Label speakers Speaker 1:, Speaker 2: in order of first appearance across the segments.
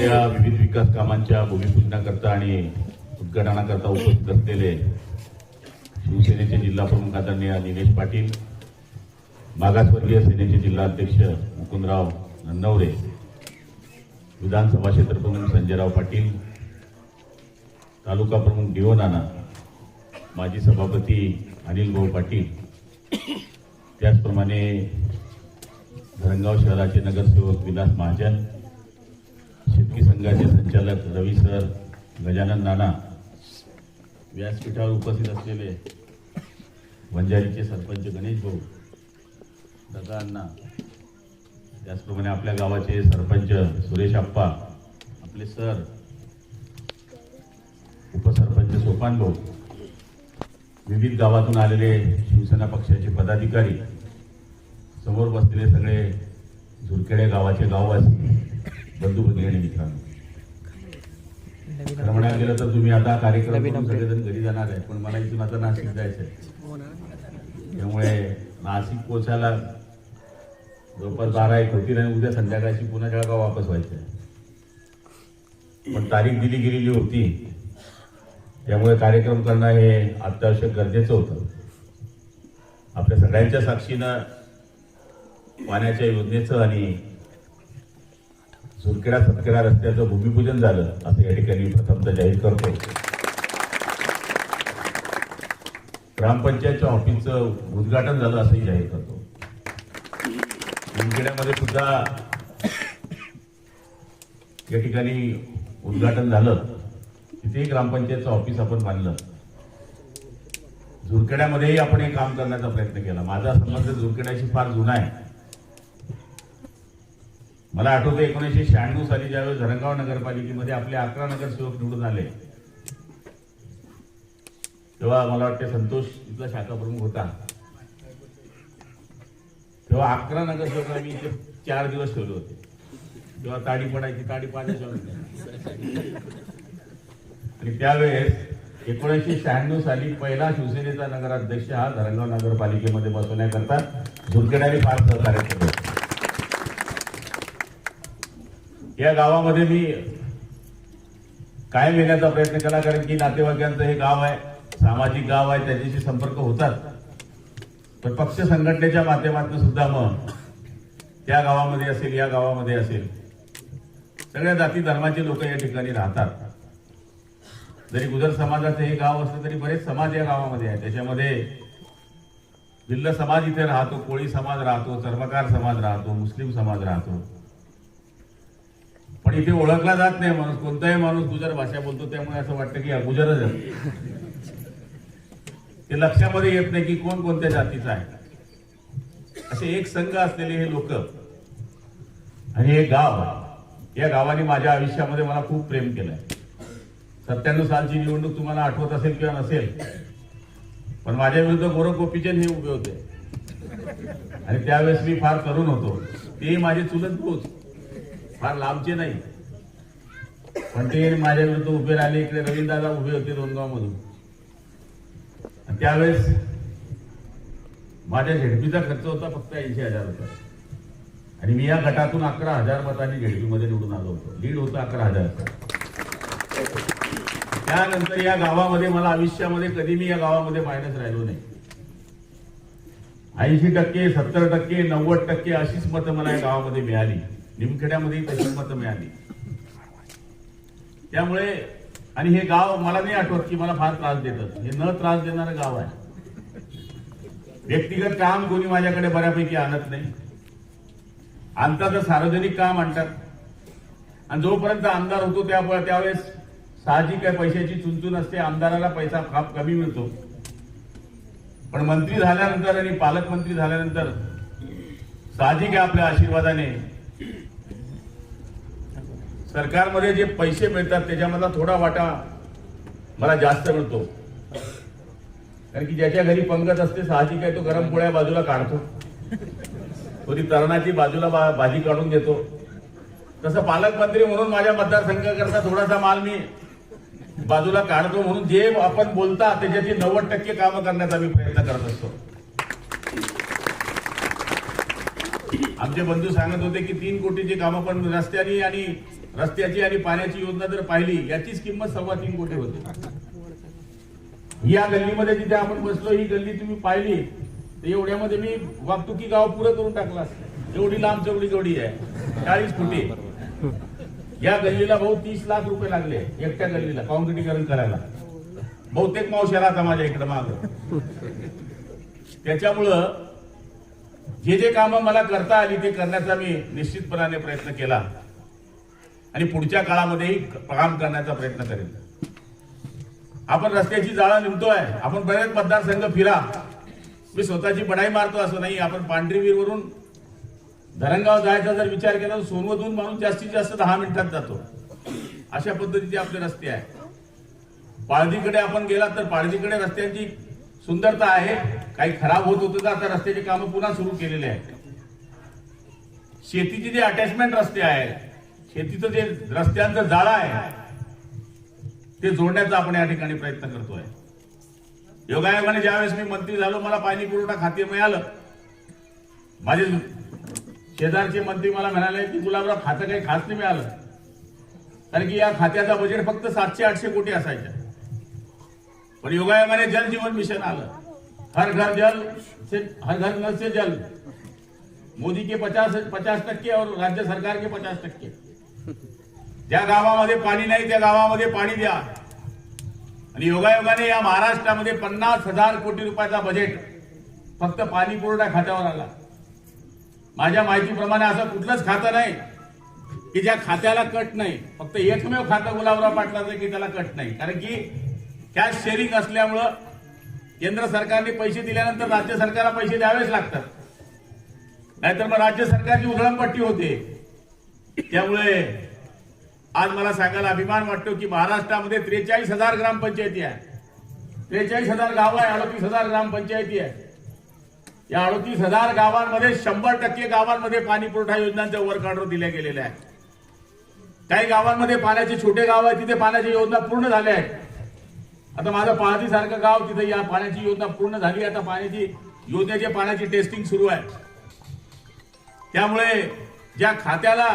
Speaker 1: या विविध विकास कामांच्या भूमिपूजनाकरता आणि उद्घाटनाकरता उपस्थित असलेले शिवसेनेचे जिल्हा प्रमुख आदरणीय निलेश पाटील मागासवर्गीय सेनेचे जिल्हा अध्यक्ष मुकुंदराव नन्नवरे विधानसभा क्षेत्रप्रमुख संजयराव पाटील तालुका प्रमुख डिओ नाना माजी सभापती अनिल भाऊ पाटील त्याचप्रमाणे धरणगाव शहराचे नगरसेवक विलास महाजन शेतकी संघाचे संचालक रवी सर गजानन नाना व्यासपीठावर उपस्थित असलेले वंजारीचे सरपंच गणेश भाऊ दादा अण्णा त्याचप्रमाणे आपल्या गावाचे सरपंच सुरेश आप्पा आपले सर उपसरपंच सोपान भाऊ विविध गावातून आलेले शिवसेना पक्षाचे पदाधिकारी समोर बसलेले सगळे झुरखेडे गावाचे गाववासी बंधू भगिनी मित्रांनो. खरं म्हणायला गेलं तर तुम्ही आता कार्यक्रम सगळेजण घरी जाणार आहे पण मला इथून आता नाशिक जायचं आहे त्यामुळे नाशिक पोचायला जवळपास बारा एक होतील आणि उद्या संध्याकाळची पुन्हा जळगाव वापस व्हायचं आहे पण तारीख दिली गेलेली होती. त्यामुळे कार्यक्रम करणं हे अत्यावश्यक गरजेचं होतं. आपल्या सगळ्यांच्या साक्षीनं पाण्याच्या योजनेचं आणि सुरकेरा सतखेडा रस्त्याचं भूमिपूजन झालं. असं या ठिकाणी प्रथमतः जाहीर करतो ग्रामपंचायतच्या ऑफिसचं उद्घाटन झालं असंही जाहीर करतो. शिंदखेड्यामध्ये सुद्धा या ठिकाणी उद्घाटन झालं. तिथेही ग्रामपंचायतचं ऑफिस आपण मानलं. झुरखेड्यामध्येही आपण हे काम करण्याचा प्रयत्न केला. माझा संबंध झुरखेड्याशी फार जुना आहे. मला आठवतं एकोणीसशे शहाण्णव साली ज्यावेळेस धरणगाव नगरपालिकेमध्ये आपले अकरा नगरसेवक निवडून आले तेव्हा मला वाटते संतोष इथला शाखा प्रमुख होता. तेव्हा अकरा नगरसेवकांनी आम्ही इथे चार दिवस ठेवले होते. तेव्हा ताडी पडायची ताडी पाण्याशिवाय आणि त्यावेळेस एकोणीसशे शहाण्णव साली पहिला शिवसेनेचा नगराध्यक्ष हा धरणगाव नगरपालिकेमध्ये बसवण्याकरता झुरखेडाने फार सहकार्य केलं होतं. या गावामध्ये मी कायम येण्याचा प्रयत्न केला कारण की नातेवाईकांचं हे गाव आहे सामाजिक गाव आहे त्याच्याशी संपर्क होतात. पण पक्ष संघटनेच्या माध्यमातून सुद्धा मग त्या गावामध्ये असेल या गावामध्ये असेल सगळ्या जाती धर्माचे लोक या ठिकाणी राहतात. जरी गुजर समाजाचं हे गाव असलं तरी बरेच समाज या गावामध्ये आहे त्याच्यामध्ये भिल्ल समाज इथे राहतो कोळी समाज राहतो चर्मकार समाज राहतो मुस्लिम समाज राहतो. पण इथे ओळखला जात नाही माणूस. कोणताही माणूस गुजर भाषा बोलतो त्यामुळे असं वाटतं की हा गुजरच आहे. ते लक्षामध्ये येत नाही की कोण कोणत्या जातीचा आहे. असे एक संघ असलेले हे लोक आणि हे गाव या गावाने माझ्या आयुष्यामध्ये मला खूप प्रेम केलंय. सत्त्याण्णव सालची निवडणूक तुम्हाला आठवत असेल किंवा नसेल पण माझ्या विरुद्ध गोरख गोपीचंद हे उभे होते. आणि त्यावेळेस मी फार तरुण होतो. ते माझे चुलत पोच फार लांबचे नाही. पण ते माझ्या विरुद्ध उभे राहिले इकडे रवींद्रदादा उभे होते दोनगावमधून त्यावेळेस माझ्या झेडपीचा खर्च होता फक्त ऐंशी हजार रुपये. आणि मी या गटातून अकरा हजार मतांनी झेडपीमध्ये निवडून आलो होतो. लीड होतं अकरा हजार. त्यानंतर या गावामध्ये मला आयुष्यामध्ये कधी मी या गावामध्ये मायनस राहिलो नाही. ऐंशी टक्के सत्तर टक्के नव्वद टक्के अशीच मतं मला या गावामध्ये मिळाली. निमखेड्यामध्ये त्याची मतं मिळाली त्यामुळे आणि हे गाव मला नाही आठवत की मला फार त्रास देतं. हे न त्रास देणारं गाव आहे. व्यक्तिगत काम कोणी माझ्याकडे बऱ्यापैकी आणत नाही. आणतात तर सार्वजनिक काम आणतात. आणि जोपर्यंत आमदार होतो त्या त्यावेळेस साहजिक आहे पैशाची चुनचून असते आमदाराला पैसा फार कमी मिळतो. पण मंत्री झाल्यानंतर आणि पालकमंत्री झाल्यानंतर साहजिक आहे आपल्या आशीर्वादाने सरकारमध्ये जे पैसे मिळतात त्याच्यामधला थोडा वाटा मला जास्त मिळतो. कारण की ज्याच्या घरी पंगत असते साहजिक आहे तो गरम पोळ्या बाजूला काढतो. थोडी तरणाची बाजूला बा- भाजी काढून देतो तसं पालकमंत्री म्हणून माझ्या मतदारसंघाकरता थोडासा माल मी बाजूला काढतो म्हणून जे आपण बोलता त्याच्याची नव्वद टक्के कामं करण्याचा मी प्रयत्न करत असतो. आमचे बंधू सांगत होते की तीन कोटीची कामं पण रस्त्याने आणि रस्त्याची आणि पाण्याची योजना जर पाहिली याचीच किंमत सव्वा तीन कोटी होते. या गल्लीमध्ये जिथे आपण बसलो ही गल्ली तुम्ही पाहिली तर एवढ्यामध्ये मी वाहतुकी गाव पुरं करून टाकला एवढी लांब चौडी जोडी आहे. चाळीस फुटी. या गल्लीला भाऊ तीस लाख रुपये लागले एकट्या गल्लीला काँक्रिटीकरण करायला. बहुतेक मावशा आता माझ्या इकडे माग. त्याच्यामुळं जे जे कामं मला करता आली ते करण्याचा मी निश्चितपणाने प्रयत्न केला. आणि पुढच्या काळामध्येही काम करण्याचा प्रयत्न करेन आपण रस्त्याची जाळा निमतोय. आपण बरेच मतदारसंघ फिरा. मी स्वतःची बडाई मारतो असं नाही. आपण पांढरीवीर वरून धरणगाव जायचा जर विचार केला तर सोनवतून माणूस जास्तीत जास्त दहा मिनिटात जातो. अशा पद्धतीचे आपले रस्ते आहे पाळदीकडे आपण गेलात तर पाळदीकडे रस्त्यांची सुंदरता आहे. काही खराब होत होतं तर आता रस्त्याची कामं पुन्हा सुरू केलेले आहेत. शेतीचे जे अटॅचमेंट रस्ते आहेत शेतीचं जे रस्त्यांचं जाळं आहे ते जोडण्याचा आपण या ठिकाणी प्रयत्न करतोय. योगायोगाने ज्यावेळेस मी मंत्री झालो मला पाणी पुरवठा खाते मिळालं. माझे शेजारचे मंत्री मला म्हणाले की गुलाबराव खातं काही खास नाही मिळालं. कारण की या खात्याचा बजेट फक्त सातशे आठशे कोटी असायचा पण योगायोगाने जल जीवन मिशन आलं. हर घर जल से हर घर नल से जल. मोदी के पचास पचास टक्के और राज्य सरकार के पचास टक्के. ज्या गावामध्ये पाणी नाही त्या गावामध्ये पाणी द्या. आणि योगायोगाने या महाराष्ट्रामध्ये पन्नास हजार कोटी रुपयाचा बजेट फक्त पाणी पुरवठा खात्यावर आला. माझ्या माहितीप्रमाणे असं कुठलंच खातं नाही की ज्या खात्याला कट नाही. फक्त एकमेव खातं गुलाबराव पाटलाचं की त्याला कट नाही. कारण की कॅश शेअरिंग असल्यामुळं केंद्र सरकारने पैसे दिल्यानंतर राज्य सरकारला पैसे द्यावेच लागतात. नाहीतर मग राज्य सरकारची उधळणपट्टी होते. त्यामुळे आज मला सांगायला अभिमान वाटतो की महाराष्ट्रामध्ये त्रेचाळीस हजार ग्रामपंचायती आहे त्रेचाळीस हजार गावं आहे अडतीस हजार ग्रामपंचायती आहे या अडतीस हजार गावांमध्ये शंभर टक्के गावांमध्ये पाणी पुरवठा योजनांचे वर्क ऑर्डर दिल्या गेलेल्या आहेत. काही गावांमध्ये पाण्याचे छोटे गाव आहेत तिथे पाण्याची योजना पूर्ण झाल्या आहेत. आता माझं पहातीसारखं गाव तिथे या पाण्याची योजना पूर्ण झाली आता पाण्याची योजनेच्या पाण्याची टेस्टिंग सुरू आहे. त्यामुळे ज्या खात्याला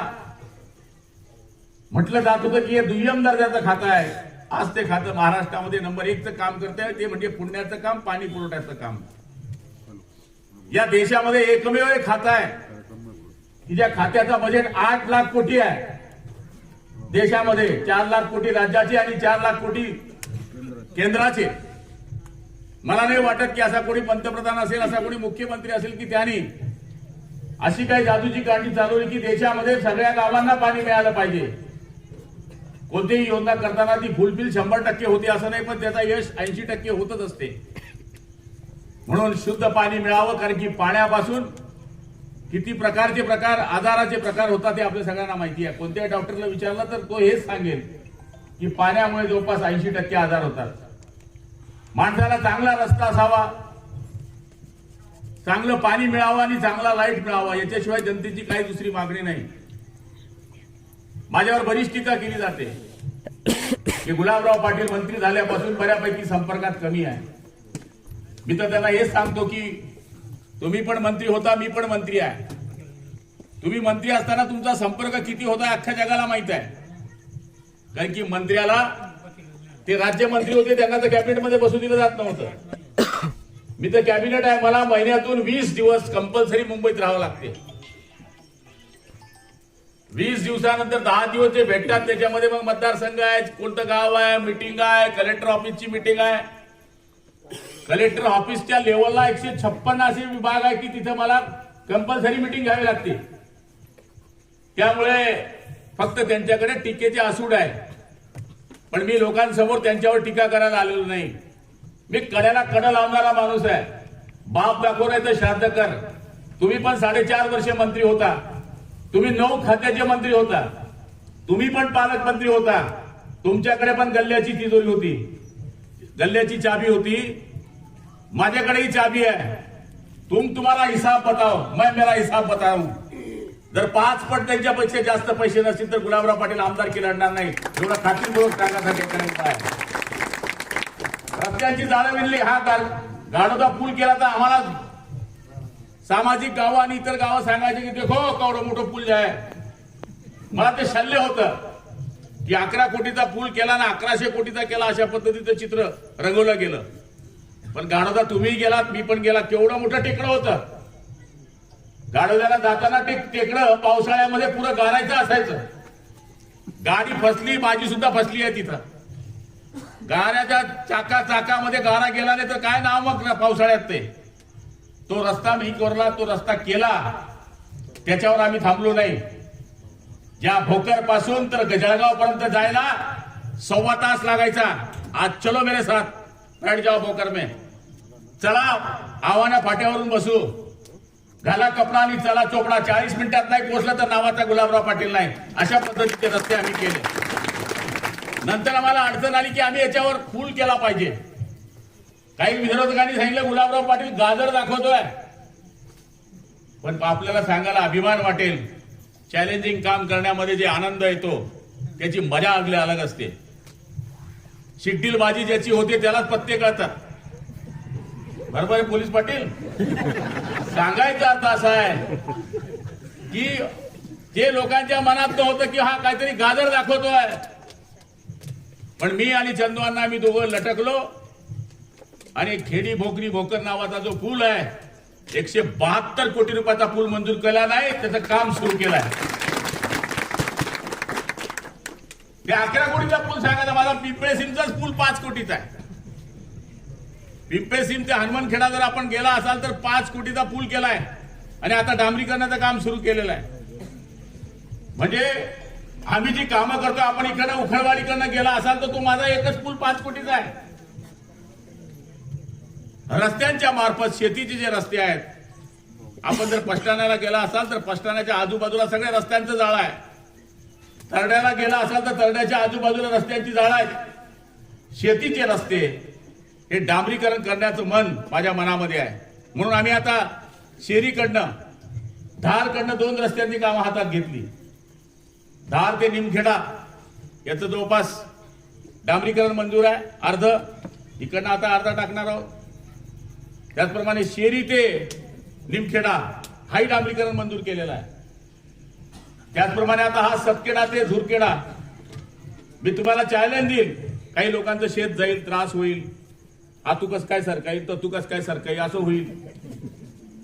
Speaker 1: म्हटलं जात होतं की हे दुय्यम दर्जाचं खातं आहे. आज ते खातं महाराष्ट्रामध्ये नंबर एकचं काम करत आहे ते म्हणजे पुण्याचं काम पाणी पुरवठ्याचं काम. या देशामध्ये एकमेव एक खातं आहे. की ज्या खात्याचा बजेट आठ लाख कोटी आहे. देशामध्ये चार लाख कोटी राज्याचे आणि चार लाख कोटी केंद्राचे. मला नाही वाटत की असा कोणी पंतप्रधान असेल असा कोणी मुख्यमंत्री असेल की त्यांनी अशी काही जादूची गाडी चालवली की देशामध्ये सगळ्या गावांना पाणी मिळालं पाहिजे. कोणतीही योजना करताना ती फुलफिल शंभर टक्के होती असं नाही पण त्याचा यश ऐंशी टक्के होतच असते. म्हणून शुद्ध पाणी मिळावं कारण की पाण्यापासून किती प्रकारचे प्रकार आजाराचे प्रकार होतात ते आपल्या सगळ्यांना माहिती आहे. कोणत्याही डॉक्टरला विचारलं तर तो हेच सांगेल की पाण्यामुळे जवळपास ऐंशी टक्के आजार होतात. माणसाला चांगला रस्ता असावा चांगलं पाणी मिळावं आणि चांगला लाइट मिळावा याच्याशिवाय जनतेची काही दुसरी मागणी नाही. माझ्यावर बरीच टीका केली जाते. की गुलाबराव पाटील मंत्री झाल्यापासून बऱ्यापैकी संपर्कात कमी आहे. मी तर त्यांना हेच सांगतो की तुम्ही पण मंत्री होता मी पण मंत्री आहे. तुम्ही मंत्री असताना तुमचा संपर्क किती होता अख्ख्या जगाला माहीत आहे. कारण की मंत्र्याला ते राज्यमंत्री होते त्यांना तर कॅबिनेटमध्ये बसू दिलं जात नव्हतं. मी तर कॅबिनेट आहे मला महिन्यातून वीस दिवस कंपल्सरी मुंबईत राहावं लागते. वीस दिवसानंतर दहा दिवस जे भेटतात त्याच्यामध्ये मग मतदारसंघ आहे कोणतं गाव आहे मिटिंग आहे कलेक्टर ऑफिसची मिटिंग आहे. कलेक्टर ऑफिसच्या लेवलला एकशे छप्पन असे विभाग आहे की तिथे मला कंपल्सरी मिटिंग घ्यावी लागते. त्यामुळे फक्त त्यांच्याकडे टीकेचे आसूड आहे. पण मी लोकांसमोर त्यांच्यावर टीका करायला आलेलो नाही. मी कड्याला कडा लावणारा माणूस आहे. बाप दाखव नाही तर श्राद्ध कर. तुम्ही पण साडेचार वर्ष मंत्री होता. तुम्ही नऊ खात्याचे मंत्री होता. तुम्ही पण पालकमंत्री होता. तुमच्याकडे पण गल्ल्याची तिजोरी होती. गल्ल्याची चाबी होती. माझ्याकडेही चाबी आहे. तुम तुम्हाला हिसाब बताओ. मैं मेरा हिसाब बताऊ. जर पाच पट त्यांच्यापेक्षा जास्त पैसे नसतील तर गुलाबराव पाटील आमदारकी लढणार नाही. एवढा खात्रीपूर्वक सांगण्यासाठी आहे रस्त्यांची जाळं विणली. हा गाडोदा पूल केला तर आम्हाला सामाजिक गावं आणि इतर गावं सांगायचे की देखो केवढं मोठं पूल आहे. मला ते शल्य होतं की अकरा कोटीचा पूल केला ना अकराशे कोटीचा केला अशा पद्धतीचं चित्र रंगवलं गेलं. पण गाडोदा तुम्ही गेलात मी पण गेला केवढं मोठं टेकडं होतं. गाडोद्याला जाताना ते टेकडं पावसाळ्यामध्ये पुरं गारायचं असायचं. गाडी फसली माझी सुद्धा फसली आहे तिथं. गाऱ्याच्या चाका चाकामध्ये गारा गेला नाही तर काय नाव मग पावसाळ्यात ते? तो रस्ता मी कोरला तो रस्ता केला. त्याच्यावर आम्ही थांबलो नाही. ज्या भोकरपासून तर जळगाव पर्यंत जायला सव्वा तास लागायचा. आज चलो मेरे साथ. बैठ जाओ भोकर में. चला आव्हाना फाट्यावरून बसू. घाला कपडा आणि चला चोपडा. चाळीस मिनिटात नाही पोहोचलं तर नावाचा गुलाबराव पाटील नाही. अशा पद्धतीचे रस्ते आम्ही केले. नंतर आम्हाला अडचण आली की आम्ही याच्यावर फूल केला पाहिजे. काही विरोधकांनी सांगितलं गुलाबराव पाटील गाजर दाखवतोय. पण आपल्याला सांगायला अभिमान वाटेल. चॅलेंजिंग काम करण्यामध्ये जे आनंद येतो त्याची मजा अगली अलग असते. शिड्डीलबाजी ज्याची होते त्यालाच पत्ते कळतात. बरोबर आहे पोलीस पाटील? सांगायचा अर्थ असा आहे की जे लोकांच्या मनात होतं की हा काहीतरी गाजर दाखवतोय. पण मी आणि चंदू अण्णा आम्ही दोघं लटकलो. आणि खेडी भोकरी भोकर नावाचा जो पूल आहे एकशे बहात्तर कोटी रुपयाचा पूल मंजूर केला नाही त्याचं काम सुरू केलं आहे. ते अकरा कोटीचा पूल सांगायचा माझा पिंपळे सिमचाच पूल पाच कोटीचा आहे. पिंपळे सिम ते हनुमानखेडा जर आपण गेला असाल तर पाच कोटीचा पूल केलाय. आणि आता डांबरीकरणाचं काम सुरू केलेलं आहे. म्हणजे आम्ही जी कामं करतो आपण इकडनं उखळवाडीकडनं गेला असाल तर तो माझा एकच पूल पाच कोटीचा आहे. रस्त्यांच्या मार्फत शेतीचे जे रस्ते आहेत आपण जर पष्टाण्याला गेला असाल तर पष्टाण्याच्या आजूबाजूला सगळ्या रस्त्यांचं जाळं आहे. तरड्याला गेला असाल तर तरड्याच्या आजूबाजूला रस्त्यांची जाळं आहेत. शेतीचे रस्ते हे डांबरीकरण करण्याचं मन माझ्या मनामध्ये आहे. म्हणून आम्ही आता शेरीकडनं धारकडनं दोन रस्त्यांची कामं हातात घेतली. धार ते निमखेडा याचं जवळपास डांबरीकरण मंजूर आहे. अर्ध इकडनं आता अर्धा टाकणार आहोत. त्याचप्रमाणे शेरी ते निमखेडा हाईट डांबरीकरण मंजूर केलेला आहे. त्याचप्रमाणे आता हा सतखेडा ते झुरखेडा मी तुम्हाला चॅलेंज देईल. काही लोकांचं शेत जाईल त्रास होईल. हा तू कस काय सरकाईल तर तू कस काय सरकाईल असं होईल.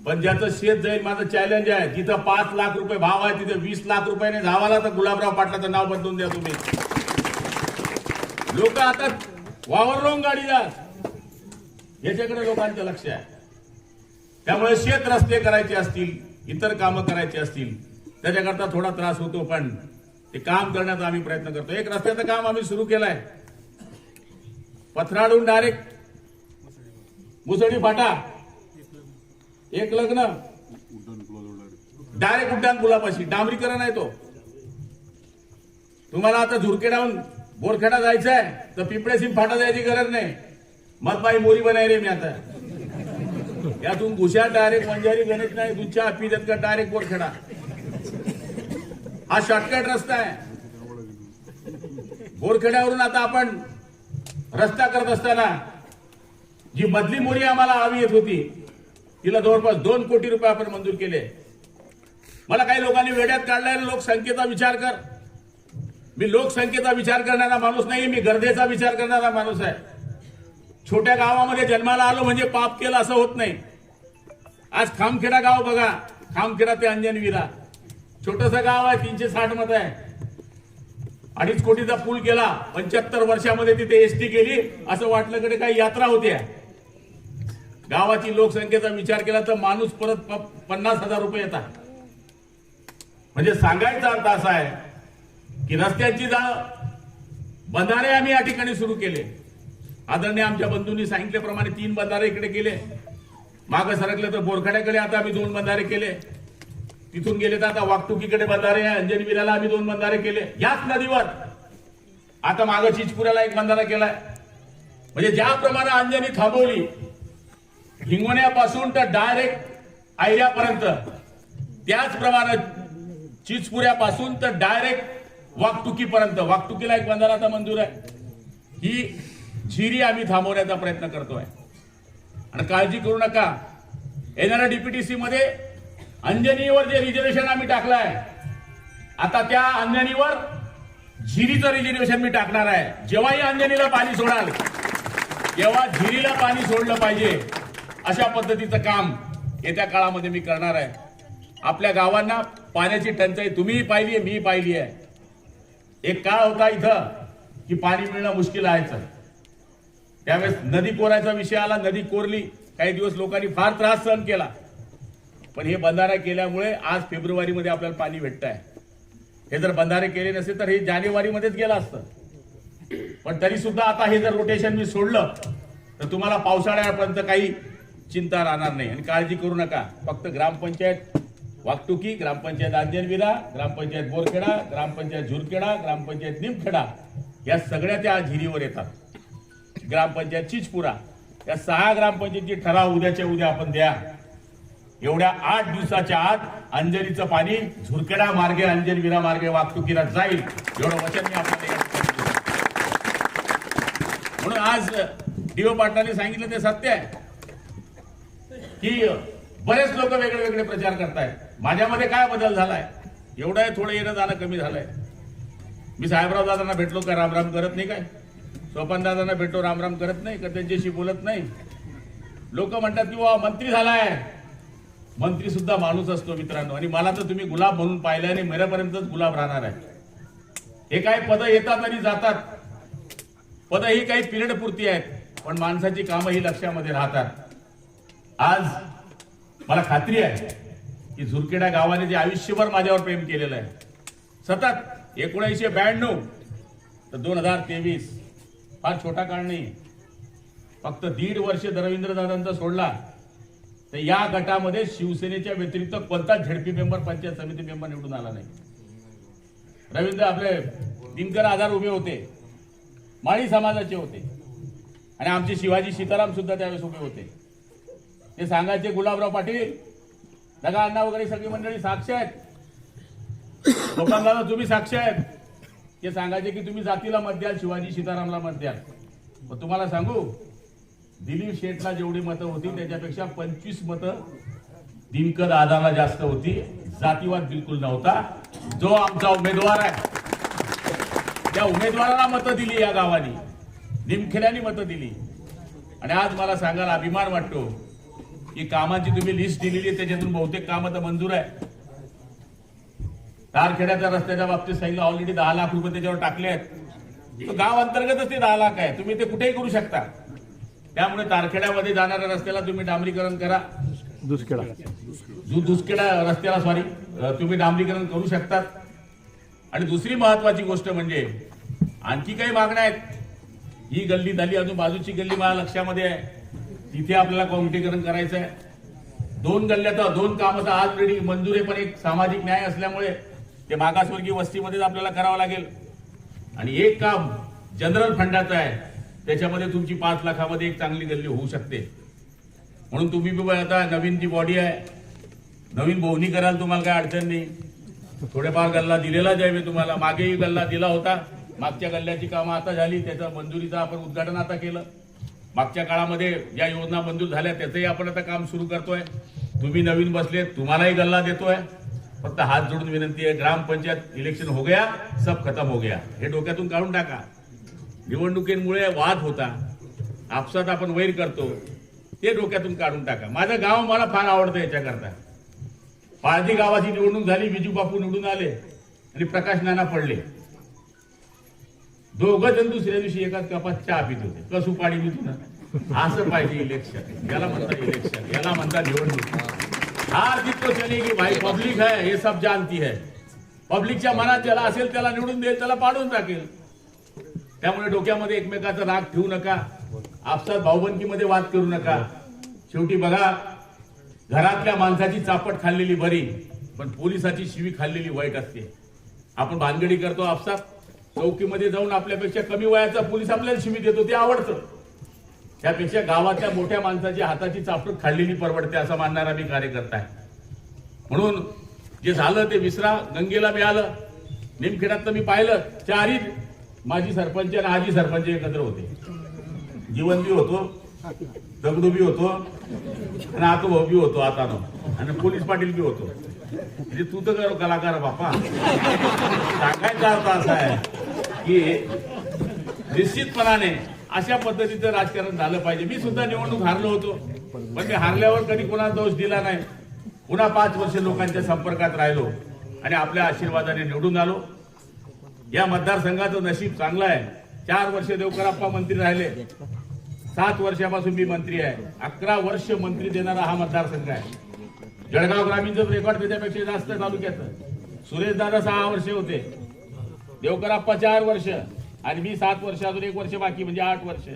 Speaker 1: पण ज्याचं शेत जाईल माझं चॅलेंज आहे. जिथं पाच लाख रुपये भाव आहे तिथे वीस लाख रुपयाने धावाला तर गुलाबराव पाटलाचं नाव बदलून द्या तुम्ही. लोक आता वावर हो गाडी जात याच्याकडे लोकांचं लक्ष आहे. त्यामुळे शेत रस्ते करायचे असतील इतर कामं करायची असतील त्याच्याकरता थोडा त्रास होतो पण ते काम करण्याचा आम्ही प्रयत्न करतो. एक रस्त्याचं काम आम्ही सुरू केलंय. पथराडून डायरेक्ट मुसळी फाटा एक लग्न डायरेक्ट उड्डाण पुलापाशी. डांबरीकरण आहे तो. तुम्हाला आता झुरकेडाहून बोरखेडा जायचं आहे तर पिंपळे सिम फाटा जायची गरज नाही. मतबाई मोरी बनाय रे मी आता. यातून घुशा डायरेक्ट मंजारी गणित नाही तुमच्या पिजत का डायरेक्ट बोरखेडा हा शॉर्टकट रस्ता आहे. बोरखेड्यावरून आता आपण रस्ता करत असताना जी मधली मोरी आम्हाला हवी येत होती तिला जवळपास दोन कोटी रुपये आपण मंजूर केले. मला काही लोकांनी वेड्यात काढलाय लोकसंख्येचा विचार कर. मी लोकसंख्येचा विचार करणारा माणूस नाही मी गर्देचा विचार करणारा माणूस आहे. छोट्या गावामध्ये जन्माला आलो म्हणजे पाप केलं असं होत नाही. आज खामखेडा गाव बघा. खामखेडा ते अंजनविरा. छोटस गाव आहे तीनशे साठमध्ये आहे. अडीच कोटीचा पूल केला. पंच्याहत्तर वर्षामध्ये तिथे एसटी केली. असं वाटलं कडे काही यात्रा होत्या गावाची लोकसंख्येचा विचार केला तर माणूस परत प- पन्नास हजार रुपये येतात. म्हणजे सांगायचा अर्थ असा आहे की रस्त्यांची जाळ बंधारे आम्ही या ठिकाणी सुरू केले. आदरणीय आमच्या बंधूंनी सांगितल्याप्रमाणे तीन बंधारे इकडे केले. मागं सरकले तर बोरखड्याकडे आता आम्ही दोन बंधारे केले. तिथून गेले तर आता वागतुकीकडे बंधारे आहे. अंजनी विराला आम्ही दोन बंधारे केले. याच नदीवर. आता मागं चिचपुऱ्याला एक बंधारा केलाय. म्हणजे ज्याप्रमाणे अंजनी थांबवली हिंगोण्यापासून तर डायरेक्ट आयऱ्यापर्यंत त्याचप्रमाणे चिचपुऱ्यापासून तर डायरेक्ट वागतुकीपर्यंत वागतुकीला एक बंधारा आता मंजूर आहे. ही झिरी आम्ही थांबवण्याचा प्रयत्न करतोय. आणि काळजी करू नका. येणाऱ्या डीपीटीसी मध्ये अंजनीवर जे रिझर्वेशन आम्ही टाकलंय आता त्या अंजनीवर झिरीचं रिझर्वेशन मी टाकणार आहे. जेव्हाही अंजनीला पाणी सोडाल तेव्हा झिरीला पाणी सोडलं पाहिजे. अशा पद्धतीचं काम येत्या काळामध्ये मी करणार आहे. आपल्या गावांना पाण्याची टंचाई तुम्हीही पाहिली आहे मी पाहिली आहे. एक काळ होता इथं की पाणी मिळणं मुश्किल आहेच. त्यावेळेस नदी कोरायचा विषय आला नदी कोरली काही दिवस लोकांनी फार त्रास सहन केला. पण हे बंधारा केल्यामुळे आज फेब्रुवारीमध्ये आपल्याला पाणी भेटत आहे हे जर बंधारे केले नसते तर हे जानेवारीमध्येच गेलं असतं. पण तरी सुद्धा आता हे जर रोटेशन मी सोडलं तर तुम्हाला पावसाळ्यापर्यंत काही चिंता राहणार नाही. आणि काळजी करू नका. फक्त ग्रामपंचायत वागतुकी ग्रामपंचायत आंजनविरा ग्रामपंचायत बोरखेडा ग्रामपंचायत झुरखेडा ग्रामपंचायत निमखेडा या सगळ्या त्या झिरीवर येतात. ग्रामपंचायत चिचपुरा या सहा ग्रामपंचायतची ठराव उद्याच्या उद्या आपण द्या. एवढ्या आठ दिवसाच्या आत अंजलीचं पाणी झुरकडा मार्गे अंजनविरा मार्गे वागतुकीला जाईल. एवढं वचन मी आपल्याला म्हणून आज डीओ पाटलांनी सांगितलं ते सत्य आहे. की बरेच लोक वेगळे वेगळे प्रचार करतायत. माझ्यामध्ये काय बदल झालाय? एवढं थोडं येणं जाणं कमी झालंय. मी साहेबराव दादांना भेटलो का? रामराम करत नाही काय? स्वपनदादांना भेटो रामराम करत नाही का त्यांच्याशी बोलत नाही? लोक म्हणतात की वा मंत्री झालाय. मंत्री सुद्धा माणूस असतो मित्रांनो. आणि मला तर तुम्ही गुलाब म्हणून पाहिलं आणि मेऱ्यापर्यंतच गुलाब राहणार आहे. हे काय पद येतात आणि जातात. पद ही काही पिरियड पुरती आहेत पण माणसाची कामं ही लक्षामध्ये राहतात. आज मला खात्री आहे की झुरखेडा गावाने जे आयुष्यभर माझ्यावर प्रेम केलेलं आहे सतत एकोणीसशे ब्याण्णव तर दोन हजार तेवीस फार छोटा काळ नाही. फक्त दीड वर्ष रवींद्र दादांचा सोडला. तर या गटामध्ये शिवसेनेच्या व्यतिरिक्त कोणताच झेडपी मेंबर पंचायत समिती मेंबर निवडून आला नाही? रवींद्र आपले दिनकर आधार उभे होते. माळी समाजाचे होते. आणि आमचे शिवाजी सीताराम सुद्धा त्यावेळेस उभे होते. ते सांगायचे गुलाबराव पाटील दगा अण्णा वगैरे सगळी मंडळी साक्ष आहेत. लोकांना तुम्ही साक्ष आहेत. ते सांगायचे की तुम्ही जातीला मत द्याल शिवाजी सीतारामला मत द्याल. मग तुम्हाला सांगू दिलीप शेठला जेवढी मतं होती त्याच्यापेक्षा पंचवीस मतं दिनकर दादाला जास्त होती. जातीवाद बिलकुल नव्हता. जो आमचा उमेदवार आहे त्या उमेदवाराला मतं दिली या गावानी. निमखेड्याने मतं दिली. आणि आज मला सांगायला अभिमान वाटतो की कामाची तुम्ही लिस्ट दिलेली त्याच्यातून बहुतेक कामं तर मंजूर आहे तारखेड्याच्या रस्त्याच्या बाबतीत सांगितलं ऑलरेडी दहा लाख रुपये त्याच्यावर टाकले आहेत. तो गाव अंतर्गतच ते दहा लाख आहे. तुम्ही ते कुठेही करू शकता. त्यामुळे तारखेड्यामध्ये जाणाऱ्या रस्त्याला तुम्ही डांबरीकरण करा.
Speaker 2: दुसखेडा
Speaker 1: दुसखेडा रस्त्याला सॉरी तुम्ही डांबरीकरण करू शकतात. आणि दुसरी महत्वाची गोष्ट म्हणजे आणखी काही मागण्या आहेत. ही गल्ली झाली अजून बाजूची गल्ली मला लक्षामध्ये आहे. तिथे आपल्याला काँक्रिटीकरण करायचं आहे दोन गल्ल्या दोन कामं तर आज रेडी मंजूर आहे पण एक सामाजिक न्याय असल्यामुळे ते मागासवर्गीय वस्तीमध्येच आपल्याला करावं लागेल. आणि एक काम जनरल फंडाचं आहे त्याच्यामध्ये तुमची पाच लाखामध्ये एक चांगली गल्ली होऊ शकते. म्हणून तुम्ही बी आता नवीन जी बॉडी आहे नवीन बोवणी कराल तुम्हाला काय अडचण नाही. थोडेफार गल्ला दिलेलाच आहे मी तुम्हाला. मागेही गल्ला दिला होता. मागच्या गल्ल्याची कामं आता झाली त्याचं मंजुरीचं आपण उद्घाटन आता केलं. मागच्या काळामध्ये ज्या योजना मंजूर झाल्या त्याचंही आपण आता काम सुरू करतोय. तुम्ही नवीन बसले तुम्हालाही गल्ला देतोय. फक्त हात जोडून विनंती आहे ग्रामपंचायत इलेक्शन हो गया सब खतम हो गया. हे डोक्यातून काढून टाका. निवडणुकीमुळे वाद होता. आपसात आपण वैर करतो. ते डोक्यातून काढून टाका. माझं गाव मला फार आवडतं याच्याकरता. पाळधी गावाची निवडणूक झाली विजू बापू निवडून आले आणि प्रकाश नाना पडले. दोघं जण दुसऱ्या दिवशी एकाच कपात चहा पित होते. कसू पाडी पितो ना असं पाहिजे इलेक्शन याला म्हणतात इलेक्शन याला म्हणतात निवडणूक. हार जीत तो चलेगी भाई पब्लिक है हे सब जानती है। पब्लिकच्या मनात ज्याला असेल त्याला निवडून देईल त्याला पाडून टाकेल. त्यामुळे डोक्यामध्ये एकमेकाचा राग ठेवू नका. आपसात भाऊबंदकीमध्ये वाद करू नका. शेवटी बघा घरातल्या माणसाची चापट खाल्लेली बरी पण पोलिसाची शिवी खाल्लेली वाईट असते. आपण भानगडी करतो आपसात. चौकीमध्ये जाऊन आपल्यापेक्षा कमी वयाचा पोलीस आपल्याला शिवी देतो ते आवडतं. त्यापेक्षा गावातल्या मोठ्या माणसाची हाताची चापट खाल्लेली परवडते असं मानणारा मी कार्यकर्ता आहे. म्हणून जे झालं ते विसरा गंगेला मिळालं. निमखेडात मी पाहिलं चारही माझी सरपंच आणि आजी सरपंच एकत्र होते. जीवनबी होतो दगडू बी होतो आणि आतो भाऊ बी होतो आता आणि पोलीस पाटील बी होतो. म्हणजे तू तर कर कलाकार बापा. सांगायचा अर्थ असा आहे की निश्चितपणाने अशा पद्धतीचं राजकारण झालं पाहिजे. मी सुद्धा निवडणूक हारलो होतो. पण मी हारल्यावर कधी कोणाला दोष दिला नाही. पुन्हा पाच वर्ष लोकांच्या संपर्कात राहिलो आणि आपल्या आशीर्वादाने निवडून आलो. या मतदारसंघाचं नशीब चांगलं आहे. चार वर्ष देवकराप्पा मंत्री राहिले. सात वर्षापासून मी मंत्री आहे. अकरा वर्ष मंत्री देणारा हा मतदारसंघ आहे. जळगाव ग्रामीणचं रेकॉर्ड त्याच्यापेक्षा जास्त तालुक्यात सुरेश दादा सहा वर्ष होते. देवकराप्पा चार वर्ष. आणि मी सात वर्ष अजून एक वर्ष बाकी म्हणजे आठ वर्ष.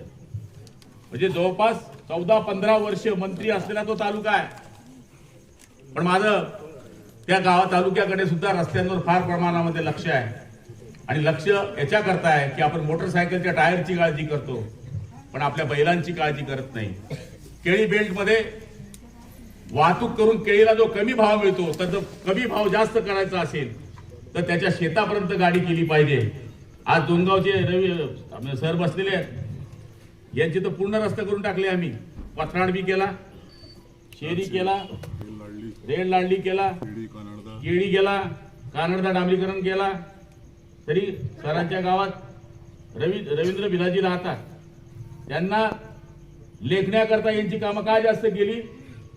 Speaker 1: म्हणजे जवळपास चौदा पंधरा वर्ष मंत्री असलेला तो तालुका आहे. पण माझं त्या गावा तालुक्याकडे सुद्धा रस्त्यांवर फार प्रमाणामध्ये लक्ष आहे. आणि लक्ष याच्याकरता आहे की आपण मोटरसायकलच्या टायरची काळजी करतो पण आपल्या बैलांची काळजी करत नाही. केळी बेल्टमध्ये वाहतूक करून केळीला जो कमी भाव मिळतो तर जो कमी भाव जास्त करायचा असेल तर त्याच्या शेतापर्यंत गाडी केली पाहिजे. आज दोनगावचे रवी सर बसलेले आहेत. यांचे तर पूर्ण रस्ता करून टाकले आम्ही. पथराड बी केला शेरी केला रेड लाडली केला केळी केला कानडचा डांबरीकरण केला. तरी सरांच्या गावात रवी रवींद्र भिलाजी राहतात. त्यांना लेखण्याकरता यांची कामं काय जास्त केली?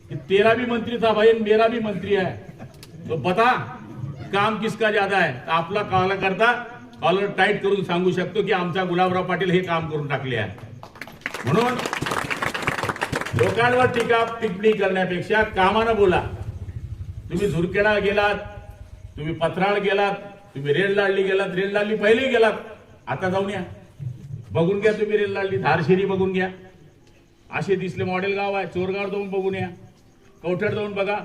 Speaker 1: कि तेरा भी मंत्री था भाई मेरा भी मंत्री है तो बता काम किसका ज्यादा है तर आपला कॉल करता कॉलर टाईट करून सांगू शकतो की आमचा गुलाबराव पाटील हे काम करून टाकले आहे. म्हणून लोकांवर टीका टिप्पणी करण्यापेक्षा कामानं बोला. तुम्ही झुरकेला गेलात तुम्ही पथराळ गेलात तुम्ही रेल लाडली गेलात रेल लाडली पहिले गेलात आता जाऊन या. बघून घ्या तुम्ही रेल लाडली धारशिरी बघून घ्या. असे दिसले मॉडेल गाव आहे चोरगाव जाऊन बघून या. कवठ्यात जाऊन बघा.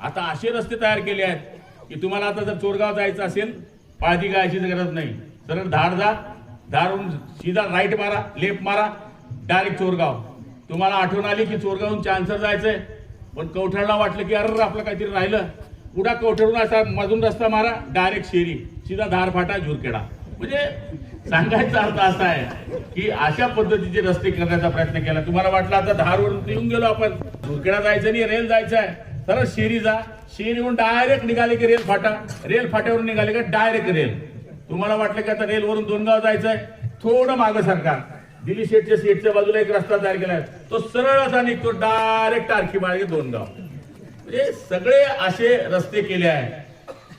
Speaker 1: आता असे रस्ते तयार केले आहेत की तुम्हाला आता जर चोरगाव जायचं असेल पाळती गायची गरज नाही. सरळ धाड जा धाडून सीधा राईट मारा लेफ्ट मारा डायरेक्ट चोरगाव. तुम्हाला आठवण आली की चोरगावहून चान्सर जायचंय. पण कवठळला वाटलं की अरे आपलं काहीतरी राहिलं. पुढा कवठळून असा मधून रस्ता मारा डायरेक्ट शेरी. सीधा धार फाटा झुरखेडा म्हणजे सांगायचा अर्थ असा आहे की अशा पद्धतीचे रस्ते करण्याचा प्रयत्न केला. तुम्हाला वाटलं आता धारवरून येऊन गेलो आपण? झुरखेडा जायचं नाही रेल जायचं आहे. तर शेरी जा. शेरीहून डायरेक्ट निघाले की रेल फाटा. रेल फाट्यावरून निघाले का डायरेक्ट रेल तुम्हाला वाटलं की आता रेलवरून दोन गाव जायचंय? थोडं मागं सरकार दिल्ली शेटच्या सीटच्या बाजूला एक रस्ता तयार केलाय. तो सरळ असा निघतो डायरेक्ट आरखी मार्गे दोन गाव. म्हणजे सगळे असे रस्ते केले आहे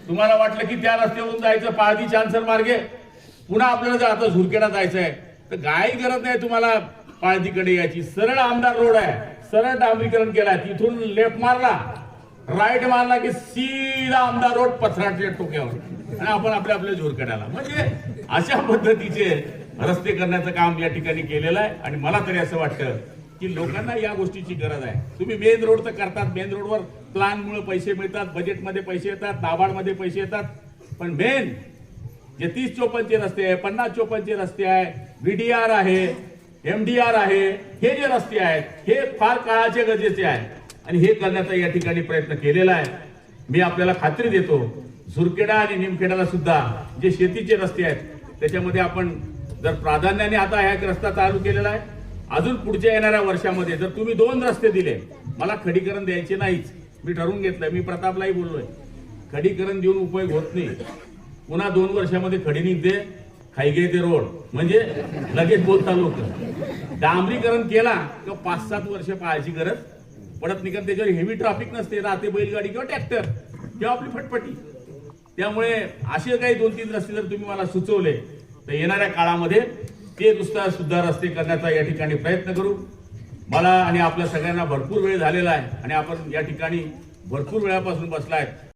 Speaker 1: तुम्हाला वाटलं की त्या रस्त्यावरून जायचं पाळदी चान्सर मार्गे? पुन्हा आपल्याला जर आता झुरकेडा जायचं आहे तर काही गरज नाही तुम्हाला पाळदीकडे यायची. सरळ आमदार रोड आहे. सरळ डांबरीकरण केलाय. तिथून लेफ्ट मारला. राईट मारला की सीधा आमदार रोड पथराटच्या टोक्यावर. आणि आपण आपल्या आपल्या झुरखेड्याला म्हणजे अशा पद्धतीचे रस्ते करण्याचं काम या ठिकाणी केलेलं आहे. आणि मला तरी असं वाटतं की लोकांना या गोष्टीची गरज आहे. तुम्ही मेन रोड तर करतात. मेन रोडवर प्लॅनमुळे पैसे मिळतात. बजेटमध्ये पैसे येतात. नाबार्डमध्ये पैसे येतात. पण मेन जे तीस चोपनचे रस्ते आहे पन्नास चोपनचे रस्ते आहे व्हीडीआर आहे एमडीआर आहे हे जे रस्ते आहेत हे फार काळाचे गरजेचे आहे आणि हे करण्याचा या ठिकाणी प्रयत्न केलेला आहे. मी आपल्याला खात्री देतो झुरखेडा आणि निमखेडाला सुद्धा जे शेतीचे रस्ते आहेत त्याच्यामध्ये आपण जर प्राधान्याने आता हा एक रस्ता चालू केलेला आहे अजून पुढच्या येणाऱ्या वर्षामध्ये जर तुम्ही दोन रस्ते दिले मला खडीकरण द्यायचे नाहीच. मी ठरवून घेतलंय मी प्रतापलाही बोललोय. खडीकरण देऊन उपयोग होत नाही. पुन्हा दोन वर्षामध्ये खडी निघते हायगे ते रोड. म्हणजे लगेच बोलता लोक डांबरीकरण केला किंवा पाच सात वर्ष पाहायची गरज पडत नाही कारण त्याच्यावर हेवी ट्रॅफिक नसते राहते बैलगाडी किंवा ट्रॅक्टर किंवा आपली फटफटी. त्यामुळे असे काही दोन तीन रस्ते जर तुम्ही मला सुचवले तर येणाऱ्या काळामध्ये ते नुसता सुद्धा रस्ते करण्याचा या ठिकाणी प्रयत्न करू. मला आणि आपल्या सगळ्यांना भरपूर वेळ झालेला आहे आणि आपण या ठिकाणी भरपूर वेळापासून बसलाय.